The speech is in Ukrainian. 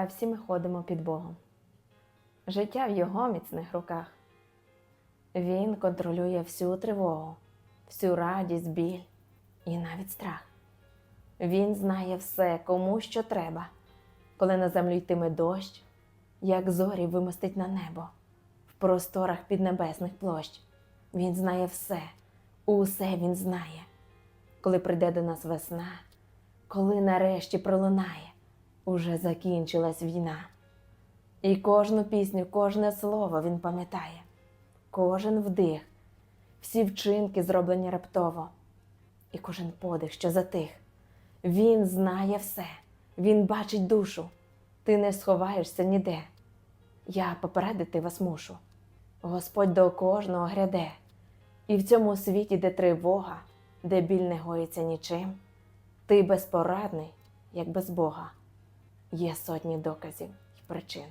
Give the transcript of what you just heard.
а всі ми ходимо під Богом. Життя в його міцних руках. Він контролює всю тривогу, всю радість, біль і навіть страх. Він знає все, кому що треба, коли на землю йтиме дощ, як зорі вимостить на небо, в просторах піднебесних площ. Він знає все, усе він знає, коли прийде до нас весна, коли нарешті пролунає, уже закінчилась війна. І кожну пісню, кожне слово він пам'ятає, кожен вдих, всі вчинки зроблені раптово, і кожен подих, що затих. Він знає все, він бачить душу, ти не сховаєшся ніде. Я попередити вас мушу. Господь до кожного гряде, і в цьому світі, де тривога, де біль не гоїться нічим, ти безпорадний, як без Бога. Є сотні доказів і причин.